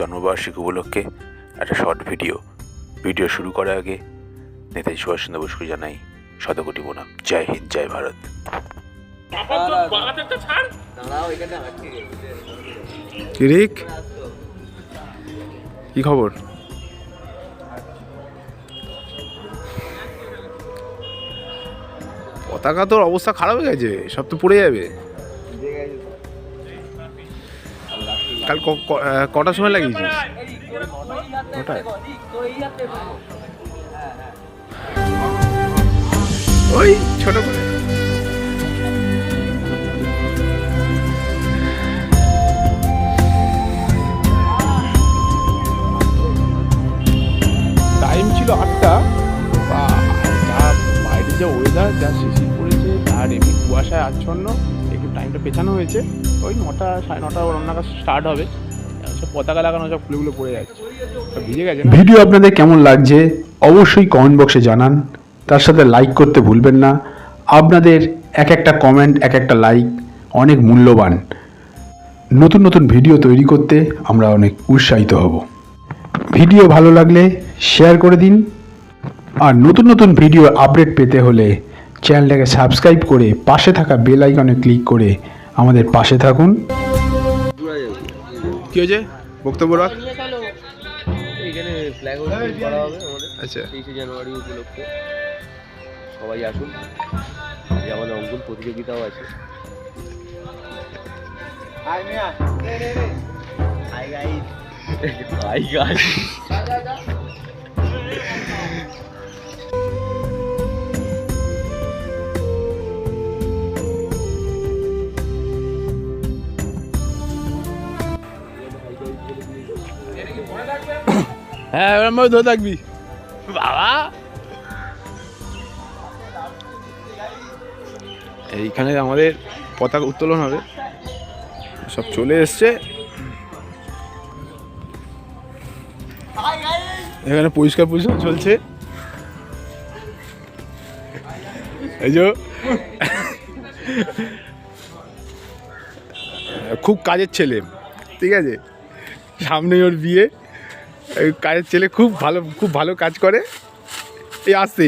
জন্মবার্ষিকী উপলক্ষে একটা শর্ট ভিডিও ভিডিও শুরু করার আগে নেতাজি সুভাষচন্দ্র বসুকে জানাই শতকোটি প্রণাম। জয় হিন্দ জয় ভারত। রিক কি খবর? পতাকা তোর অবস্থা খারাপ হয়ে গেছে সব তো পড়ে যাবে। কাল কটার সময় লাগিয়েছিস? নটায়? ওই ছোট টাইম ছিল আটটা। বা যা বাইরে যা ওয়েদার যা শিশির পড়েছে, তার এমনি কুয়াশায় আচ্ছন্ন। টাইমটা পেছানো হয়েছে। ওই নটা, সাড়ে নটা ওর নাগাদ স্টার্ট হবে। সব পতাকা লাগানো, সব ফুলগুলো পড়ে যাচ্ছে। ভিজে গেছে ভিডিও আপনাদের কেমন লাগছে অবশ্যই কমেন্ট বক্সে জানান। তার সাথে লাইক করতে ভুলবেন না। আপনাদের এক একটা কমেন্ট এক একটা লাইক অনেক মূল্যবান। নতুন নতুন ভিডিও তৈরি করতে আমরা অনেক উৎসাহিত হব। ভিডিও ভালো লাগলে শেয়ার করে দিন। আর নতুন নতুন ভিডিও আপডেট পেতে হলে চ্যানেলটাকে সাবস্ক্রাইব করে পাশে থাকা বেল আইকনে ক্লিক করে আমাদের পাশে থাকুন। কি হয়েছে? বক্তব্য রাখ। এখানে ফ্ল্যাগ হোস্টিং করা হবে আমাদের। আচ্ছা। তেইশে জানুয়ারি উপলক্ষে। সবাই আসুন। আমাদের অঙ্কন প্রতিযোগিতাও আছে। হাই গাইস হ্যাঁ এবার আমার ধরে থাকবি বাবা। এইখানে আমাদের পতাকা উত্তোলন হবে। সব চলে এসছে। এখানে পরিষ্কার পরিষ্কার চলছে। এই যে খুব কাজের ছেলে। ঠিক আছে? সামনে ওর বিয়ে। কাজের ছেলে খুব ভালো খুব ভালো কাজ করে। এই আসতে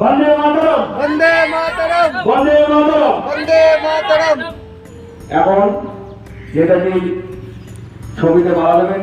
বন্দে মাতরম। বন্দে মাতরম। বন্দে মাতরম। বন্দে মাতরম। এখন নেতাজি ছবিতে মারা দেবেন।